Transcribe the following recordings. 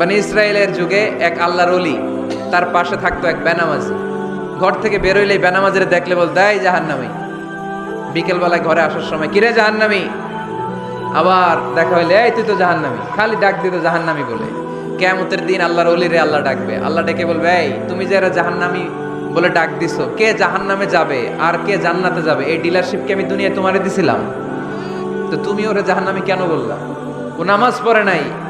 মানে ইসরায়েলের যুগে এক আল্লাহর অলি তার পাশে থাকতো এক বেনামাজি। ঘর থেকে বেরোইলে বেনামাজের দেখলে বল দেয় জাহান্নামি। বিকেলবেলায় ঘরে আসার সময়, কিরে জাহান্নামি? আবার দেখা হইলে, এই তুই তো জাহান্নামি, খালি ডাক দিত জাহান্নামি বলে। কেমতের দিন আল্লাহর অলিরে আল্লাহ ডাকবে। আল্লাহ ডেকে বলবে, এই, তুমি যে এরা জাহান্নামি বলে ডাক দিছো, কে জাহান্নামে যাবে আর কে জান্নাতে যাবে? এই ডিলারশিপকে আমি দুনিয়ায় তোমারে দিছিলাম। তো তুমি ওরে জাহান্নামি কেন বললা? ও নামাজ পড়ে নাই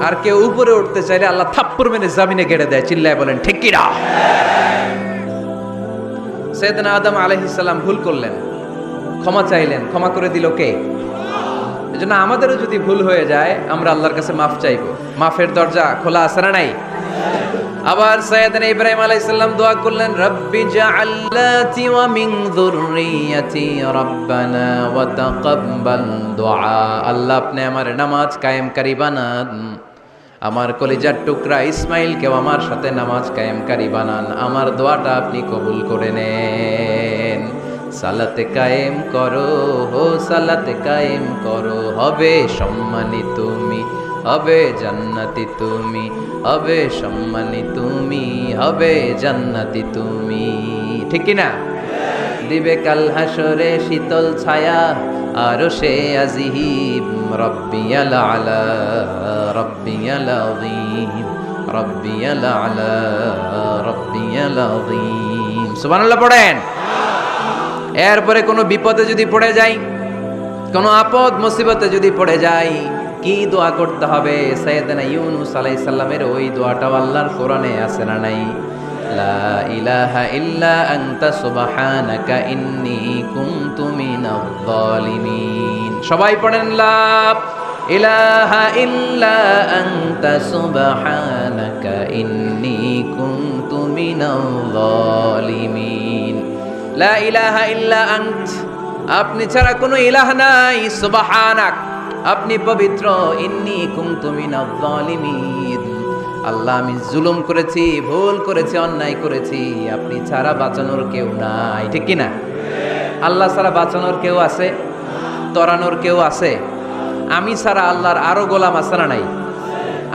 আর কেউ উপরে উঠতে চাইলে আল্লাহ থাপ্পর মেনে জামিনে গেড়ে দেয়, চিল্লায় বলেন, ঠিক কিনা সৈয়দনা আদম আলহিসাল্লাম ভুল করলেন। ক্ষমা চাইলেন। ক্ষমা করে দিল কে? এজন্য আমাদেরও যদি ভুল হয়ে যায়, আমরা আল্লাহর কাছে মাফ চাইব। মাফের দরজা খোলা আছে না নাই? আবার সৈয়দনা ইব্রাহিম আলাইহিসসালাম দোয়া করলেন, রব্বি জাআল্লাতি ওয়া মিন যুররিয়াতি রব্বানা ওয়া তাকাব্বাল দুআ। আল্লাহ আপনি আমার নামাজ কায়েমকারী বানান। আমার কলিজার টুকরা ইসমাইলকেও আমার সাথে নামাজ কায়েমকারী বানান। আমার দোয়াটা আপনি কবুল করে নেন। সালাতে কায়েম করো হো, সালাতে কায়েম করো। হবে সম্মানী তুমি, হবে জান্নাতি তুমি, হবে সম্মানী তুমি, হবে জান্নাতি তুমি। ঠিক না দিবে কাল হাসরে শীতল ছায়া আরও সে আজিহিব রব্বিয়াল আলা। রব্বিয়াল আযীম রব্বিয়াল আলা রব্বিয়াল আযীম সুবহানাল্লাহ পড়েন। এরপরে কোনো বিপদে যদি পড়ে যাই, কোনো আপদ, মুসিবতে যদি পড়ে যাই, কি দোয়া করতে হবে? সৈয়দনা ইউনুস আলাইহিস সালামের ওই দোয়াটাও আল্লাহর কোরআনে আছে না নাই? লা ইলাহা ইল্লা আনতা সুবহানাকা ইন্নী কুনতু মিনাজ জালিমিন সবাই পড়েন লা ইলাহা ইল্লা আনতা সুবহানাকা ইন্নী কুনতু জালিমিন লা ইলাহা ইল্লা আন্ত। আপনি ছাড়া কোনো ইলাহ নাই, সুবহানাক। আপনি পবিত্র, ইন্নি কুনতু মিনাজ জালিমিন আল্লাহ, আমি জুলুম করেছি, ভুল করেছি, অন্যায় করেছি, আপনি ছাড়া বাঁচানোর কেউ নাই। ঠিক কি না আল্লাহ ছাড়া বাঁচানোর কেউ আছে? তরানোর কেউ আছে? আমি ছাড়া আল্লাহর আরও গোলাম আছে না নাই?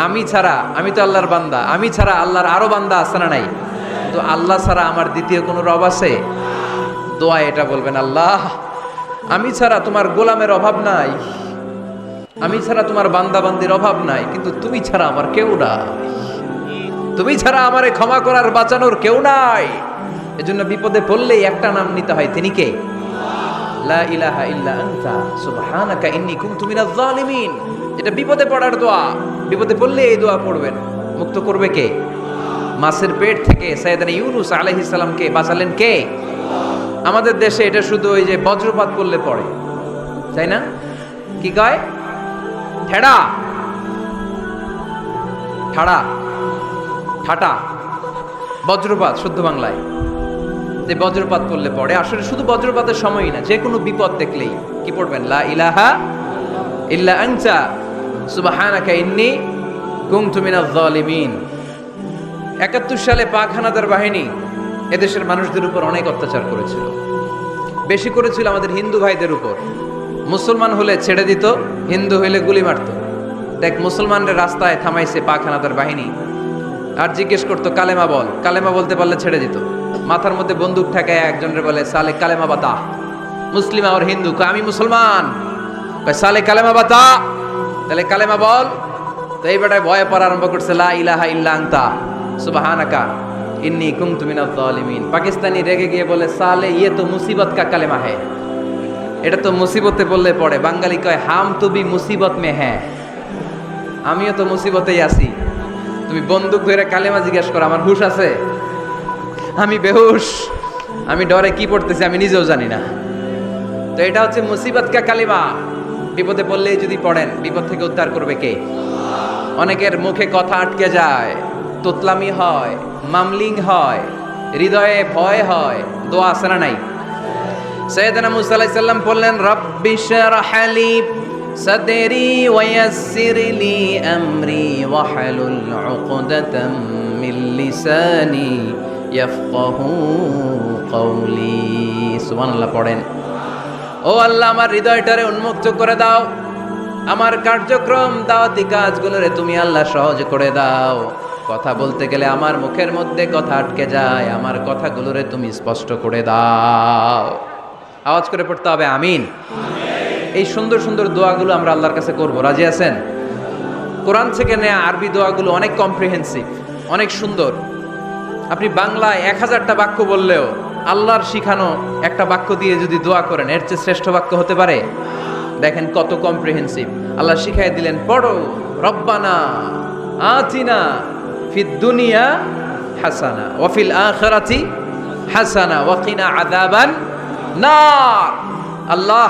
আমি ছাড়া, আমি তো আল্লাহর বান্দা। আমি ছাড়া আল্লাহর আরও বান্দা আছে না নাই? তো আল্লাহ ছাড়া আমার দ্বিতীয় কোনো রব আছে? দোয়া এটা বলবেন, আল্লাহ, আমি ছাড়া তোমার গোলামের অভাব নাই। আমি ছাড়া তোমার বান্দা বান্দির অভাব নাই, কিন্তু তুমি ছাড়া আমার কেউ নাই। তুমি ছাড়া আমারে ক্ষমা করার বাঁচানোর কেউ নাই। এজন্য বিপদে পড়লেই একটা নাম নিতে হয়। তিনি কে? লা ইলাহা ইল্লা আনতা, সুবহানাকা ইন্নী কুনতু মিনাজ জালিমিন এটা বিপদে পড়ার দোয়া, বিপদে পড়লে এই দোয়া পড়বেন। মুক্ত করবে কে? মাছের পেট থেকে সাইয়েদনা ইউনুস আলাইহিস সালামকে বাঁচালেন কে? আমাদের দেশে এটা শুধু ওই যে বজ্রপাত করলে পড়ে। তাই না? কি কয়? ঠেড়া। ঠাড়া। ঠাটা। বজ্রপাত, শুদ্ধ বাংলায়। যে বজ্রপাত করলে পড়ে। আসলে শুধু বজ্রপাতের সময়ই না যে কোনো বিপদ দেখলেই। কি পড়বেন? লা ইলাহা ইল্লা আনতা। সুবহানাকা ইন্নী কুনতু মিনাজ জালিমিন একাত্তর সালে পাক হানাদার বাহিনী এদেশের মানুষদের উপর অনেক অত্যাচার করেছিল। বেশি করেছিল আমাদের হিন্দু ভাইদের উপর। মুসলমান হলে ছেড়ে দিত, হিন্দু হইলে গুলি মারত। দেখ মুসলমানদের রাস্তায় থামাইছে পাক হানাদার বাহিনী। আর জিজ্ঞেস করতো, কালেমা বল। কালেমা বলতে পারলে ছেড়ে দিত। মাথার মধ্যে বন্দুক ঠেকায় একজনের বলে, সালে কালেমা বাতা মুসলিম আর হিন্দু আমি মুসলমান? সালে কালেমা বাতা তাহলে কালেমা বল। তো এই বেটায় ভয়ে পড়া আরম্ভ করছে, লা ইলাহা ইল্লা আনতা, সুবহানাকা, ইন্নী মিনাজ জালিমিন পাকিস্তানি রেগে গিয়ে বলে, সালে ইয়ে তো মুসিবত কা কালেমা है এটা তো মুসিবতে বললে পড়ে। বাঙালি কয়, হাম তো বি মুসিবত মে হ্যাঁ আমিও তো মুসিবতেই আছি। তুমি বন্দুক ধরে কালেমা জিজ্ঞাসা করো, আমার হুশ আছে? আমি বেহুশ। আমি ডরে কি পড়তেছি আমি নিজেও জানি না। তো এটা হচ্ছে মুসিবত কা কালিমা। বিপদে পড়লেই যদি পড়েন, বিপদ থেকে উদ্ধার করবে কে? অনেকের মুখে কথা আটকে যায়, তোতলামি হয়, মামলিং হয়, হৃদয়ে ভয় হয়, দোয়া আছে না নাই? সৈয়দনা মুসা আলাইহিস বললেন, রব্বি শরহ লি সাদরি ওয়ায়াসসির লি আমরি ওয়াহলুল উকদাতাম মিন লিসানি ইয়াফকাহু কওলি। সুবহানাল্লাহ, পড়েন। ও আল্লাহ, আমার হৃদয়টারে উন্মুক্ত করে দাও। আমার কার্যক্রম, দাওয়াতি কাজগুলোরে তুমি আল্লাহ সহজ করে দাও। কথা বলতে গেলে আমার মুখের মধ্যে কথা আটকে যায়। আমার কথাগুলোরে তুমি স্পষ্ট করে দাও। আওয়াজ করে পড়তে হবে, আমিন। এই সুন্দর সুন্দর দোয়াগুলো আমরা আল্লাহর কাছে করব। রাজি আছেন? কোরআন থেকে নেয়া আরবি দোয়াগুলো অনেক কম্প্রিহেন্সিভ অনেক সুন্দর। আপনি বাংলায় এক হাজারটা বাক্য বললেও আল্লাহর শিখানো একটা বাক্য দিয়ে যদি দোয়া করেন, এর চেয়ে শ্রেষ্ঠ বাক্য হতে পারে? দেখেন কত কম্প্রিহেন্সিভ আল্লাহ শিখাই দিলেন, পড়ো, রব্বানা আতিনা ফিদ দুনিয়া হাসানা ওয়াফিল আখিরাতি হাসানা ওয়াকিনা আদাবান না আল্লাহ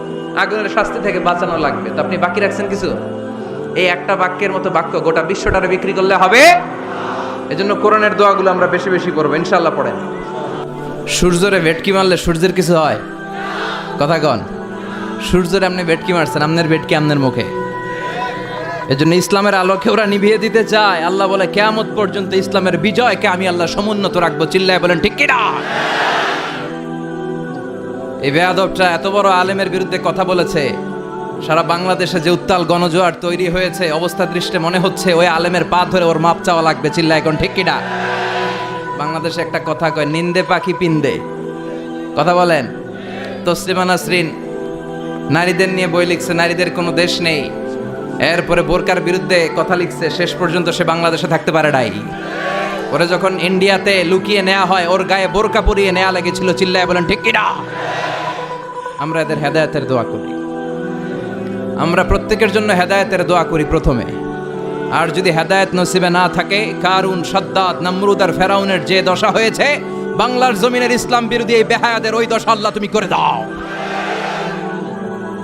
আগুনের শাস্তি থেকে বাঁচানো লাগবে। তো আপনি বাকি রাখছেন কিছু? এই একটা বাক্যের মতো বাক্য গোটা বিশ্বটারে বিক্রি করলে হবে? এজন্য কোরআনের দোয়াগুলো আমরা বেশি বেশি করব ইনশাল্লাহ পড়েন। সূর্যরে ভেটকি মারলে সূর্যের কিছু হয়? কথা কন। সূর্যরে আপনি ভেটকি মারছেন আপনার ভেটকি আপনার মুখে। এজন্য ইসলামের আলোকে ওরা নিভিয়ে দিতে চায়। আল্লাহ বলে, কেয়ামত পর্যন্ত ইসলামের বিজয়কে আমি আল্লাহ সমুন্নত রাখব। চিল্লায় বলেন, ঠিক কিনা? এই বেয়াদবটা এত বড় আলেমের বিরুদ্ধে কথা বলেছে। সারা বাংলাদেশে যে উত্তাল গণজোয়ার তৈরি হয়েছে, অবস্থা দৃষ্টে মনে হচ্ছে ওই আলেমের পা ধরে ওর মাপ চাওয়া লাগবে চিল্লা এখন ঠিক কিনা? বাংলাদেশে একটা কথা কয়, নিন্দে পাখি পিন্দে। কথা বলেন? তসলিমা নাসরিন, নারীদের নিয়ে বই লিখছে, নারীদের কোনো দেশ নেই। এরপরে বোরকার বিরুদ্ধে কথা লিখছে, শেষ পর্যন্ত সে বাংলাদেশে থাকতে পারে নাই। ওরে যখন ইন্ডিয়াতে লুকিয়ে নেওয়া হয়, ওর গায়ে বোরকা পরিয়ে নেওয়া লেগেছিল, চিল্লায় বলেন, ঠিক কিনা? আমরা এদের হেদায়েতের দোয়া করি। আমরা প্রত্যেকের জন্য হেদায়েতের দোয়া করি প্রথমে। আর যদি হেদায়েত নসিবে না থাকে, কারুন, সাদ্দাত, নমরুদ আর ফেরাউনের যে দশা হয়েছে, বাংলার জমিনের ইসলাম বিরোধী এই বেহায়াদের ওই দশা আল্লাহ তুমি করে দাও।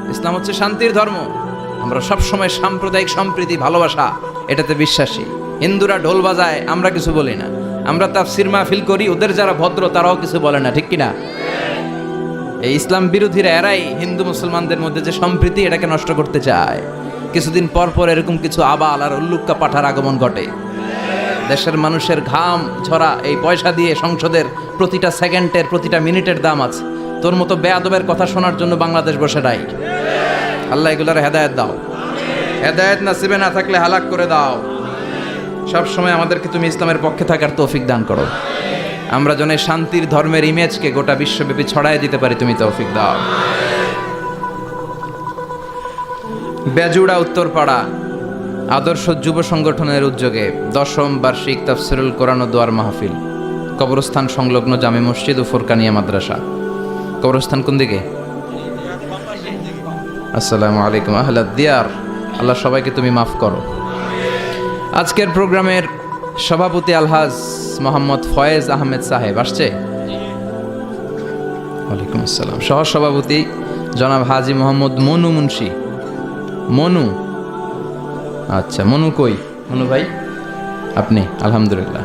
ইসলাম হচ্ছে শান্তির ধর্ম। আমরা সব সময় সাম্প্রদায়িক সম্প্রীতি, ভালোবাসা, এটাতে বিশ্বাসী। হিন্দুরা ঢোল বাজায়, আমরা কিছু বলি না। আমরা তাফসির মাহফিল করি, ওদের যারা ভদ্র, তারাও কিছু বলে না, ঠিক কিনা? এই ইসলাম বিরোধীরা এরাই হিন্দু মুসলমানদের মধ্যে যে সম্প্রীতি এটাকে নষ্ট করতে চায়। কিছুদিন পর পর এরকম কিছু আবাল আর উল্লুক্কা পাঠার আগমন ঘটে। দেশের মানুষের ঘাম ঝরা এই পয়সা দিয়ে সংসদের প্রতিটা সেকেন্ডের, প্রতিটা মিনিটের দাম আছে। তোর মতো বেয়াদবের কথা শোনার জন্য বাংলাদেশ বসে নাই। আল্লাহ এগুলার হেদায়েত দাও। হেদায়েত নাসিবে না থাকলে হালাক করে দাও। সব সময় আমাদেরকে তুমি ইসলামের পক্ষে থাকার তৌফিক দান করো। আমরা যেন শান্তির ধর্মের ইমেজকে গোটা বিশ্বব্যাপী ছড়াই দিতে পারি, তুমি তৌফিক দাও। বেজুড়া, উত্তরপাড়া, আদর্শ যুব সংগঠনের উদ্যোগে দশম বার্ষিক তাফসিরুল কোরআন ও দোয়ার মাহফিল। কবরস্থান সংলগ্ন জামে মসজিদ ও ফোরকানিয়া মাদ্রাসা। কবরস্থান কোন দিকে? আসসালামু আলাইকুম আহলা দিয়ার। আল্লাহ সবাইকে তুমি মাফ করো। আজকের প্রোগ্রামের সভাপতি আলহাজ মোহাম্মদ ফয়েজ আহমেদ সাহেব, আসছে? ওয়ালাইকুম আসসালাম। সহ সভাপতি জনাব হাজি মোহাম্মদ মনু মুন্সি। মনু? আচ্ছা মনু কই? মনু ভাই? আপনি, আলহামদুলিল্লাহ।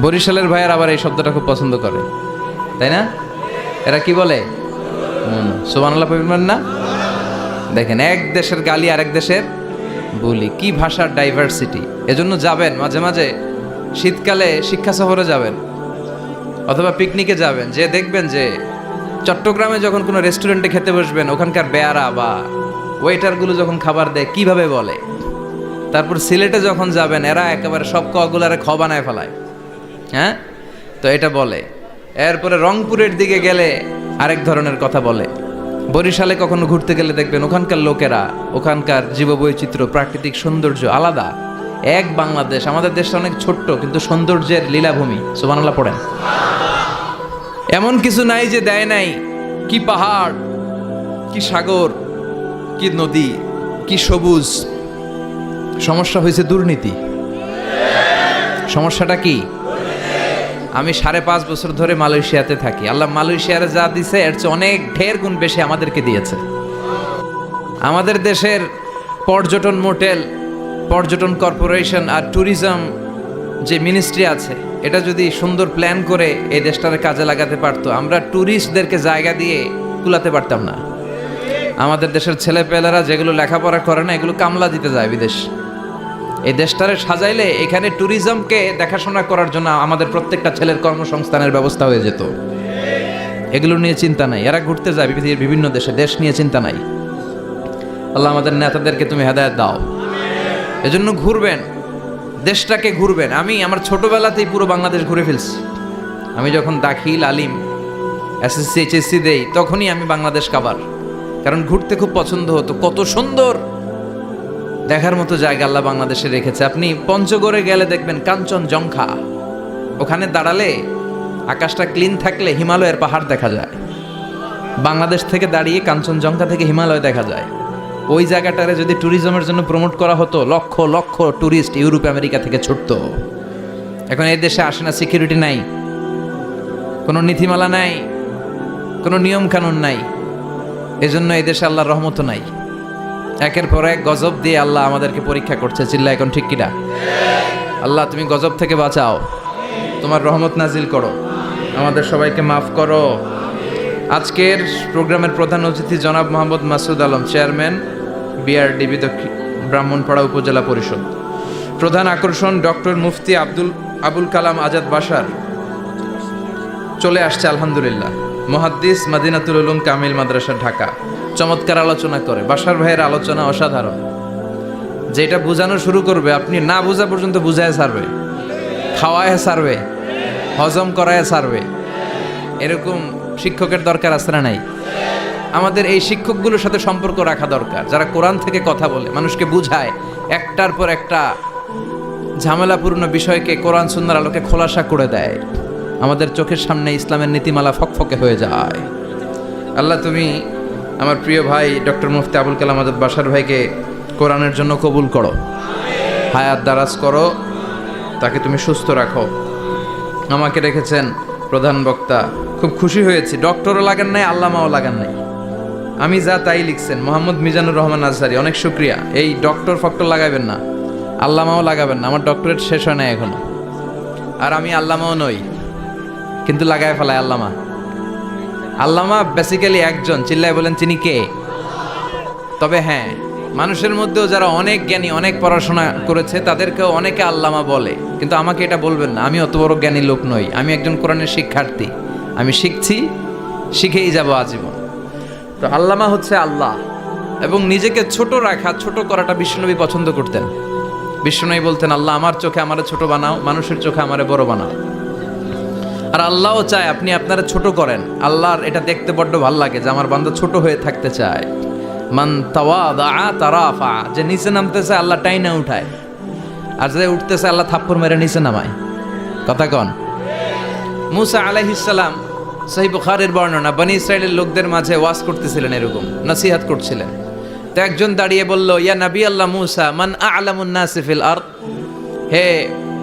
বরিশালের ভাইয়ের আবার এই শব্দটা খুব পছন্দ করে। তাই না? এরা কি বলে? মনু। সোমান আল্লাহ না? দেখেন, এক দেশের গালি আরেক দেশের বলি, কি ভাষার ডাইভার্সিটি এজন্য যাবেন, মাঝে মাঝে শীতকালে শিক্ষা সফরে যাবেন, অথবা পিকনিকে যাবেন, যে দেখবেন যে চট্টগ্রামে যখন কোনো রেস্টুরেন্টে খেতে বসবেন, ওখানকার বেয়ারা বা ওয়েটারগুলো যখন খাবার দেয়, কীভাবে বলে? তারপর সিলেটে যখন যাবেন, এরা একেবারে সব কগুলারে খ বানায় ফেলায়। হ্যাঁ? তো এটা বলে। এরপরে রংপুরের দিকে গেলে আরেক ধরনের কথা বলে। বরিশালে কখনো ঘুরতে গেলে দেখবেন ওখানকার লোকেরা, ওখানকার জীববৈচিত্র্য, প্রাকৃতিক সৌন্দর্য আলাদা। এক বাংলাদেশ, আমাদের দেশটা অনেক ছোট্ট, কিন্তু সৌন্দর্যের লীলাভূমি সুবানাল্লাহ পড়েন। এমন কিছু নাই যে দেয় নাই, কি পাহাড়, কি সাগর, কি নদী, কি সবুজ। সমস্যা হয়েছে দুর্নীতি। সমস্যাটা কি? আমি সাড়ে পাঁচ বছর ধরে মালয়েশিয়াতে থাকি। আল্লাহ মালয়েশিয়ার যা দিছে, এর চেয়ে অনেক ঢের গুণ বেশি আমাদেরকে দিয়েছে। আমাদের দেশের পর্যটন মোটেল, পর্যটন কর্পোরেশন আর ট্যুরিজম যে মিনিস্ট্রি আছে, এটা যদি সুন্দর প্ল্যান করে এই দেশটার কাজে লাগাতে পারতো, আমরা ট্যুরিস্টদেরকে জায়গা দিয়ে কুলাতে পারতাম না। আমাদের দেশের ছেলেপেলেরা যেগুলো লেখাপড়া করে না, এগুলো কামলা দিতে যায় বিদেশ। এই দেশটারে সাজাইলে এখানে ট্যুরিজমকে দেখাশোনা করার জন্য আমাদের প্রত্যেকটা ছেলের কর্মসংস্থানের ব্যবস্থা হয়ে যেত। এগুলো নিয়ে চিন্তা নাই। এরা ঘুরতে যায় পৃথিবীর বিভিন্ন দেশে। দেশ নিয়ে চিন্তা নাই। আল্লাহ আমাদের নেতাদেরকে তুমি হেদায়ত দাও। এজন্য ঘুরবেন। দেশটাকে ঘুরবেন। আমি আমার ছোটবেলাতেই পুরো বাংলাদেশ ঘুরে ফেলছি। আমি যখন দাখিল, আলিম, এসএসসি, এইচএসসি দেই, তখনই আমি বাংলাদেশ কাবার কারণ ঘুরতে খুব পছন্দ হতো। কত সুন্দর দেখার মতো জায়গা আল্লাহ বাংলাদেশে রেখেছে। আপনি পঞ্চগড়ে গেলে দেখবেন কাঞ্চন জংখা ওখানে দাঁড়ালে আকাশটা ক্লিন থাকলে হিমালয়ের পাহাড় দেখা যায়। বাংলাদেশ থেকে দাঁড়িয়ে কাঞ্চনজঙ্ঘা থেকে হিমালয় দেখা যায়। ওই জায়গাটারে যদি ট্যুরিজমের জন্য প্রমোট করা হতো, lakh lakh tourist Europe, America থেকে ছুটত। এখন এই দেশে আসে না, সিকিউরিটি নাই। কোনো নীতিমালা নাই। কোনো নিয়ম কানুন নাই। এজন্য এই দেশে আল্লাহর রহমত নাই। একের পর এক গজব দিয়ে আল্লাহ আমাদেরকে পরীক্ষা করছে। চিল্লা এখন ঠিক কিনা? আল্লাহ, তুমি গজব থেকে বাঁচাও। তোমার রহমত নাজিল করো। আমাদের সবাইকে মাফ করো। আজকের প্রোগ্রামের প্রধান অতিথি জনাব মোহাম্মদ মাসুদ আলম, চেয়ারম্যান, বিআরডিবি দক্ষিণ ব্রাহ্মণপাড়া উপজেলা পরিষদ। প্রধান আকর্ষণ ডক্টর মুফতি আব্দুল, আবুল কালাম আজাদ বাসার। চলে আসছে আলহামদুলিল্লাহ। মহাদ্দিস মাদিনাতুল উলুম কামিল মাদ্রাসা, ঢাকা। চমৎকার আলোচনা করে। বাসার ভাইয়ের আলোচনা অসাধারণ। যেটা বোঝানো শুরু করবে, আপনি না বোঝা পর্যন্ত বুঝায় সারবে খাওয়ায় সারবে হজম করায় সারবে এরকম শিক্ষকের দরকার আছে না নাই? আমাদের এই শিক্ষকগুলোর সাথে সম্পর্ক রাখা দরকার। যারা কোরআন থেকে কথা বলে, মানুষকে বুঝায়, একটার পর একটা ঝামেলাপূর্ণ বিষয়কে কোরআন সুন্দর আলোকে খোলাসা করে দেয়। আমাদের চোখের সামনে ইসলামের নীতিমালা ফকফকে হয়ে যায়। আল্লাহ তুমি আমার প্রিয় ভাই ডক্টর মুফতি আবুল কালাম আজাদ বাসার ভাইকে কোরআনের জন্য কবুল করো। হায়াত দারাজ করো, তাকে তুমি সুস্থ রাখো। আমাকে রেখেছেন প্রধান বক্তা। খুব খুশি হয়েছি। ডক্টরও লাগান নাই, আল্লামাও লাগান নাই। আমি যা তাই লিখছেন, মোহাম্মদ মিজানুর রহমান আজহারি, অনেক শুক্রিয়া। এই ডক্টর ফক্টর লাগাবেন না, আল্লামাও লাগাবেন না, আমার ডক্টরেট শেষ হয় না এখনও। আর আমি আল্লামাও নই, কিন্তু লাগায় ফেলায় আল্লামা। আল্লামা বেসিক্যালি একজন, চিল্লায় বলেন তিনি কে? তবে হ্যাঁ মানুষের মধ্যেও যারা অনেক জ্ঞানী, অনেক পড়াশোনা করেছে, তাদেরকেও অনেকে আল্লামা বলে। কিন্তু আমাকে এটা বলবেন না, আমি অত বড় জ্ঞানী লোক নই, আমি একজন কোরআনের শিক্ষার্থী। আমি শিখছি, শিখেই যাব আজীবন। তো আল্লামা হচ্ছে আল্লাহ, এবং নিজেকে ছোট রাখা, ছোট করাটা বিষ্ণুনবী পছন্দ করতেন। বিষ্ণুনবী বলতেন, আল্লাহ, আমার চোখে আমারে ছোট বানাও, মানুষের চোখে আমারে বড় বানাও। আর আল্লাহও চায় আপনি আপনারা ছোট করেন। আল্লাহর এটা দেখতে বড্ড ভালো লাগে যে আমার বান্দা ছোট হয়ে থাকতে চায়। মান তারাফা, যে নিচে নামতেছে আল্লাহ টাইনা উঠায়। আর যে উঠতেছে আল্লাহ থাপ্পড় মেরে নিচে নামায়। কথা কন। মুসা আলাইহিসসালাম সহি বুখারের বর্ণনা, বনি ইসরায়েলের লোকদের মাঝে ওয়াজ করতেছিলেন এরকম, নসিহাত করছিলেন। তো একজন দাঁড়িয়ে বলল, ইয়া নবী আল্লাহ মুসা, মান আলামুন নাসিফিল আর হে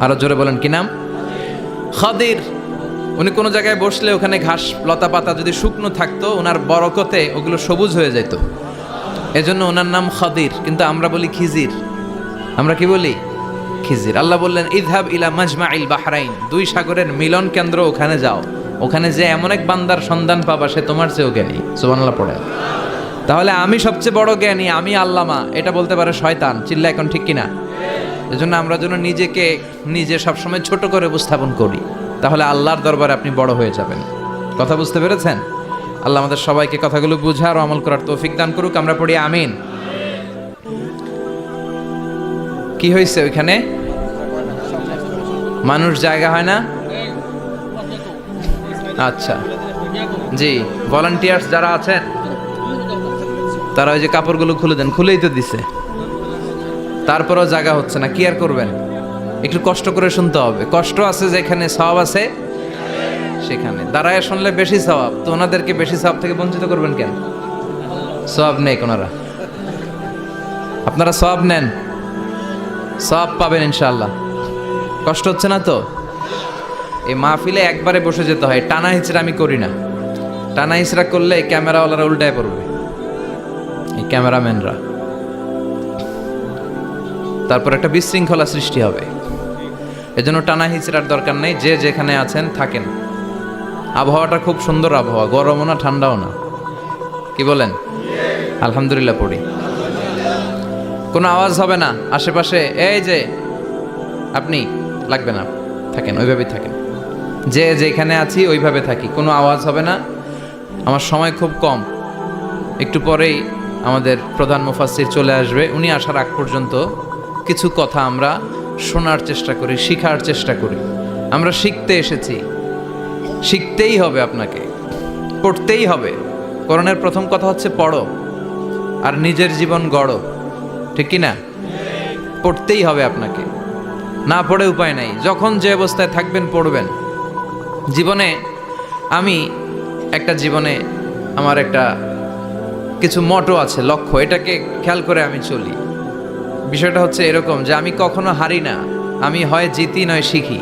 আরও জোরে বলেন, কি নাম? খদির। উনি কোনো জায়গায় বসলে ওখানে ঘাস, লতা পাতা যদি শুকনো থাকতো, ওনার বরকতে ওগুলো সবুজ হয়ে যেত। এজন্য ওনার নাম খদির, কিন্তু আমরা বলি খিজির। আমরা কি বলি? খিজির। আল্লাহ বললেন, ইদহাব ইলা মাজমা ইল বাহরাইন, দুই সাগরের মিলন কেন্দ্র ওখানে যাও। ওখানে যে এমন এক বান্দার সন্ধান পাবা, সে তোমার চেয়েও জ্ঞানী। সুবহানাল্লাহ পড়ে। তাহলে আমি সবচেয়ে বড় জ্ঞানী, আমি আল্লামা, এটা বলতে পারে শয়তান। চিল্লা এখন ঠিক কিনা? এজন্য আমরা যেন নিজেকে নিজে সবসময় ছোট করে উপস্থাপন করি। তাহলে আল্লাহর দরবারে আপনি বড় হয়ে যাবেন। কথা বুঝতে পেরেছেন? আল্লাহ আমাদের সবাইকে কথাগুলো বুঝার আমল করার তৌফিক দান করুক, আমরা পড়ি আমিন। কি হয়েছে ওইখানে? মানুষ জায়গা হয় না? আচ্ছা। জি ভলান্টিয়ার্স যারা আছেন, তারা ওই যে কাপড়গুলো খুলে দেন, খুলেই তো দিছে। তারপরেও জায়গা হচ্ছে না, কি আর করবেন? একটু কষ্ট করে শুনতে হবে। কষ্ট আছে যেখানে, সওয়াব আছে সেখানে। দাঁড়ায় শুনলে বেশি সওয়াব, তো ওনাদেরকে বেশি সওয়াব থেকে বঞ্চিত করবেন কেন? সওয়াব নেই কোনারা আপনারা সওয়াব নেন। সব পাবেন ইনশাল্লাহ কষ্ট হচ্ছে না তো? এই মাহফিলে একবারে বসে যেতে হয়। টানা হিচড়া আমি করি না। টানা হিচড়া করলে ক্যামেরাওয়ালারা উল্টায় পড়বে। এই ক্যামেরাম্যানরা। তারপর একটা বিশৃঙ্খলা সৃষ্টি হবে। এজন্য টানা হিচড়ার দরকার নেই, যে যেখানে আছেন থাকেন। আবহাওয়াটা খুব সুন্দর আবহাওয়া, গরমও না, ঠান্ডাও না। কি বলেন? আলহামদুলিল্লাহ পড়ি। কোনো আওয়াজ হবে না, আশেপাশে, এই যে, আপনি, লাগবে না, থাকেন, ওইভাবেই থাকেন। যে যেখানে আছি, ওইভাবে থাকি, কোনো আওয়াজ হবে না। আমার সময় খুব কম। একটু পরেই আমাদের প্রধান মুফাসির চলে আসবে, উনি আসার আগ পর্যন্ত কিছু কথা আমরা শোনার চেষ্টা করি, শিখার চেষ্টা করি। আমরা শিখতে এসেছি। শিখতেই হবে আপনাকে। পড়তেই হবে। করণের প্রথম কথা হচ্ছে পড়ো। আর নিজের জীবন গড়ো। ঠিক কি না? পড়তেই হবে আপনাকে। না পড়ে উপায় নাই। যখন যে অবস্থায় থাকবেন, পড়বেন। জীবনে আমি একটা জীবনে আমার একটা কিছু মটো আছে, লক্ষ্য। এটাকে খেয়াল করে আমি চলি। বিষয়টা হচ্ছে এরকম যে আমি কখনো হারি না, আমি হয় জিতি নয় শিখি।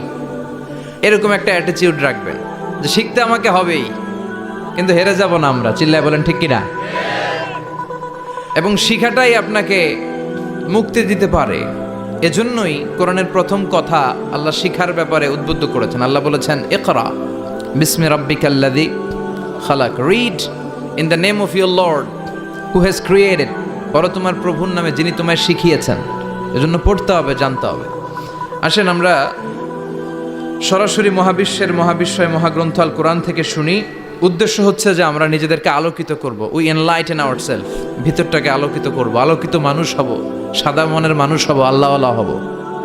এরকম একটা অ্যাটিটিউড রাখবেন যে শিখতে আমাকে হবেই, কিন্তু হেরে যাব না আমরা। চিল্লায় বলেন, ঠিক কিনা? এবং শিখাটাই আপনাকে মুক্তি দিতে পারে। এজন্যই কোরআনের প্রথম কথা আল্লাহ শিখার ব্যাপারে উদ্বুদ্ধ করেছেন। আল্লাহ বলেছেন একরা বিসমি রাব্বিকাল্লাদি খালাক। Read in the name of your lord who has created পর তোমার প্রভুর নামে যিনি তোমায় শিখিয়েছেন, এজন্য পড়তে হবে, জানতে হবে। আসেন আমরা সরাসরি মহাবিশ্বের মহাবিশ্বয় মহাগ্রন্থ আল কোরআন থেকে শুনি। উদ্দেশ্য হচ্ছে যে আমরা নিজেদেরকে আলোকিত করব উই এনলাইটেন আওয়ার সেলফ ভিতরটাকে আলোকিত করব, আলোকিত মানুষ হব, সাদা মনের মানুষ হব, আল্লাহওয়ালা হব।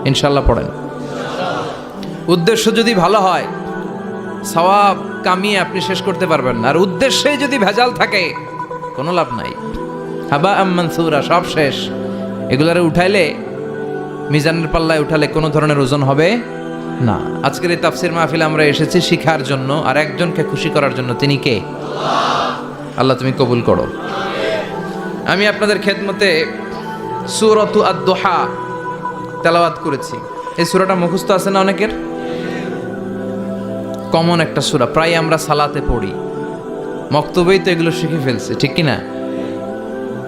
ইনশাল্লাহ পড়েন। উদ্দেশ্য যদি ভালো হয়, সওয়াব কামিয়ে আপনি শেষ করতে পারবেন না। আর উদ্দেশ্যে যদি ভেজাল থাকে, কোনো লাভ নাই। হাবা আম্মান সুরা সব শেষ। এগুলারে উঠাইলে, মিজানের পাল্লায় উঠালে কোনো ধরনের ওজন হবে? না। আজকের এই তাফসির মাহফিলে আমরা এসেছি শিখার জন্য, আর একজনকে খুশি করার জন্য। তিনি কে? আল্লাহ তুমি কবুল করো। আমি আপনাদের খেদমতে সুরতু আদোহা তেলাওয়াত করেছি। এই সুরাটা মুখস্থ আছে না অনেকের? কমন একটা সুরা। প্রায় আমরা সালাতে পড়ি। মক্তবেই তো এগুলো শিখে ফেলছে, ঠিক কি না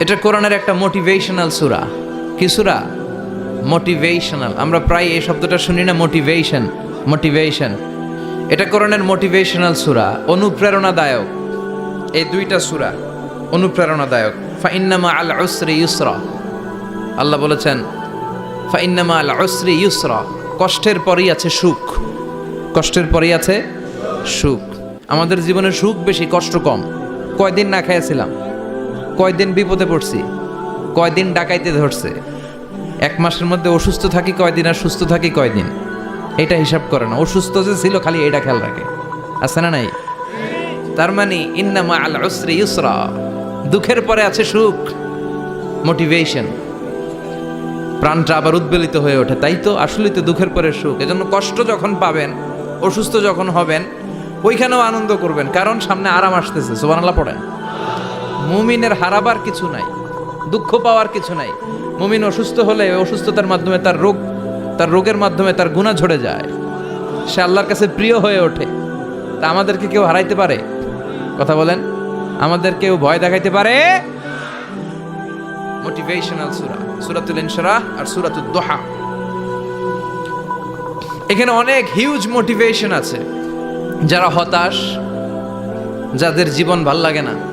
এটা কোরআনের একটা মোটিভেশনাল সুরা। কি সূরা? মোটিভেশনাল আমরা প্রায় এই শব্দটা শুনি না মোটিভেশন মোটিভেশন এটা কোরআনের মোটিভেশনাল সুরা, অনুপ্রেরণাদায়ক। এই দুইটা সুরা, অনুপ্রেরণাদায়ক। ফাইন্নামা আল উসরি ইউসরা। আল্লাহ বলেছেন, ফাইন্নামা আল উসরি ইউসরা। কষ্টের পরেই আছে সুখ। কষ্টের পরেই আছে সুখ। আমাদের জীবনে সুখ বেশি, কষ্ট কম। কয়দিন না খেয়েছিলাম কয়দিন বিপদে পড়ছি, কয়দিন ডাকাইতে ধরছে। এক মাসের মধ্যে অসুস্থ থাকি কয়দিন আর সুস্থ থাকি কয়দিন, এটা হিসাব করে না। অসুস্থ যে ছিল খালি এটা খেয়াল রাখে। আছে না নাই? তার মানে ইন্নামা আল উসরি ইউসরা, দুঃখের পরে আছে সুখ, মোটিভেশন। প্রাণটা আবার উদ্বেলিত হয়ে ওঠে, তাই তো আসলেই তো দুঃখের পরে সুখ। এজন্য কষ্ট যখন পাবেন, অসুস্থ যখন হবেন, ওইখানেও আনন্দ করবেন, কারণ সামনে আরাম আসতেছে, সুবহানাল্লাহ পড়েন। মুমিনের হারাবার কিছু নাই, দুঃখ পাওয়ার কিছু নাই। মুমিন অসুস্থ হলে অসুস্থতার মাধ্যমে তার রোগ, তার রোগের মাধ্যমে তার গুণা ঝরে যায়। সে আল্লাহর কাছে প্রিয় হয়ে ওঠে। তা আমাদেরকে কেউ হারাইতে পারে? কথা বলেন। আমাদের কেউ ভয় দেখাইতে পারে? মোটিভেশনাল সুরা সূরাতুল ইনশিরাহ আর সূরাতুদ দোহা এখানে অনেক হিউজ মোটিভেশন আছে। যারা হতাশ, যাদের জীবন ভালো লাগে না